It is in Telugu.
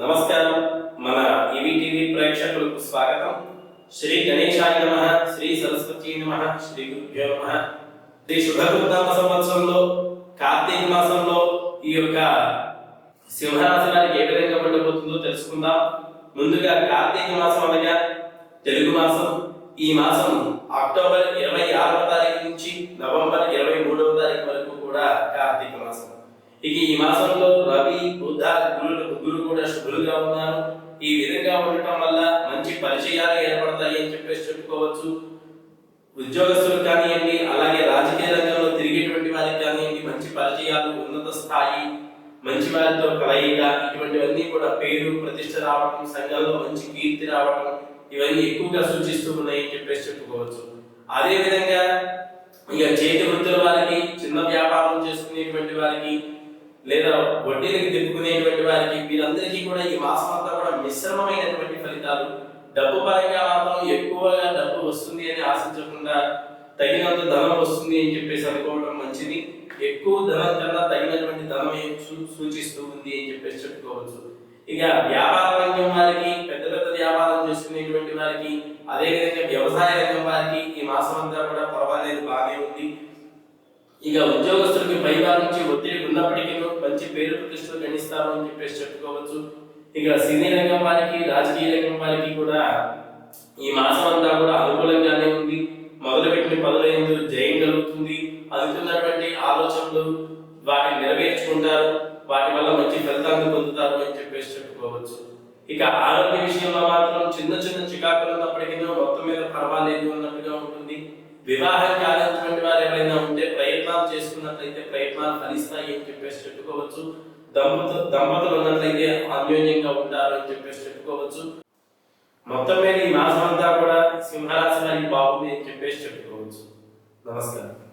నమస్కారం. మన ఇవిటీవీ ప్రేక్షకులకు స్వాగతం. శ్రీ గణేశాయ నమ శ్రీ సరస్వతి నమ శ్రీ గురుభ్యో నమ. శ్రీ శుభకృతామ సంవత్సరంలో కార్తీక మాసంలో ఈ యొక్క సింహరాశి వారికి ఏ విధంగా ఉండబోతుందో తెలుసుకుందాం. ముందుగా కార్తీక మాసం అనగా తెలుగు మాసం. ఈ మాసం అక్టోబర్ ఇరవై ఆరవ తారీఖు నుంచి నవంబర్ ఇరవై మూడవ తారీఖు వరకు కూడా కార్తీక మాసం. ఇక ఈ మాసంలో రవి బుధ కూడా ఉన్నారు. ఈ విధంగా ఉండటం వల్ల మంచి పరిచయాలు ఏర్పడతాయి అని చెప్పేసి చెప్పుకోవచ్చు. ఉద్యోగస్తులు కానివ్వండి అలాగే రాజకీయ రంగంలో తిరిగేటువంటి వారికి కానివ్వండి మంచి పరిచయాలు ఉన్నత స్థాయి మంచి వారితో కలయిక ఇటువంటివన్నీ కూడా పేరు ప్రతిష్ట రావడం సంఘంలో మంచి కీర్తి రావడం ఇవన్నీ ఎక్కువగా సూచిస్తూ ఉన్నాయి అని చెప్పేసి చెప్పుకోవచ్చు. అదే విధంగా ఇక చేతి వృత్తుల వారికి చిన్న వ్యాపారం చేసుకునేటువంటి వారికి లేదా వడ్డీలకు తిప్పుకునేటువంటి వారికి వీరందరికీ కూడా ఈ మాసం అంతా కూడా మిశ్రమమైనటువంటి ఫలితాలు. డబ్బు పరంగా మాత్రం ఎక్కువగా డబ్బు వస్తుంది అని ఆశించకుండా తగినంత ధనం వస్తుంది అని చెప్పేసి అనుకోవడం మంచిది. ఎక్కువ ధనం కన్నా తగినటువంటి ధనం సూచిస్తూ ఉంది అని చెప్పేసి చెప్పుకోవచ్చు. ఇక వ్యాపార రంగం వారికి పెద్ద పెద్ద వ్యాపారం చేసుకునేటువంటి వారికి అదేవిధంగా వ్యవసాయ రంగం వారికి ఈ మాసం అంతా కూడా ఇక ఉద్యోగస్తులకి పైగా నుంచి ఒత్తిడి ఉన్నప్పటికీ మంచి పేరు ప్రతిష్టలు గణిస్తారు అని చెప్పేసి చెప్పుకోవచ్చు. ఇక సినీ రంగం వారికి రాజకీయ రంగం వారికి కూడా ఈ మాసం అంతా కూడా అనుకూలంగానే ఉంది. మొదలుపెట్టిన పదులైందు జయం కలుగుతుంది. అందుకున్నటువంటి ఆలోచనలు వాటిని నెరవేర్చుకుంటారు. వాటి వల్ల మంచి ఫలితాన్ని పొందుతారు అని చెప్పేసి చెప్పుకోవచ్చు. ఇక ఆరోగ్య విషయంలో మాత్రం చిన్న చిన్న చికాకులు ఉన్నప్పటికీ మొత్తం మీద పర్వాలేదు అన్నట్టుగా ఉంటుంది. వివాహం కానటువంటి వారు ఎవరైనా ఉంటే ప్రయత్నం చేసుకున్నట్లయితే ప్రయత్నాలు ఫలిస్తాయి అని చెప్పేసి చెప్పుకోవచ్చు. దంపతు దంపతులు ఉన్నట్లయితే అన్యోన్యంగా ఉంటారు అని చెప్పేసి చెప్పుకోవచ్చు. మొత్తం మీద ఈ మాసం అంతా కూడా సింహరాశి వారికి బాగుంది అని చెప్పేసి చెప్పుకోవచ్చు. నమస్కారం.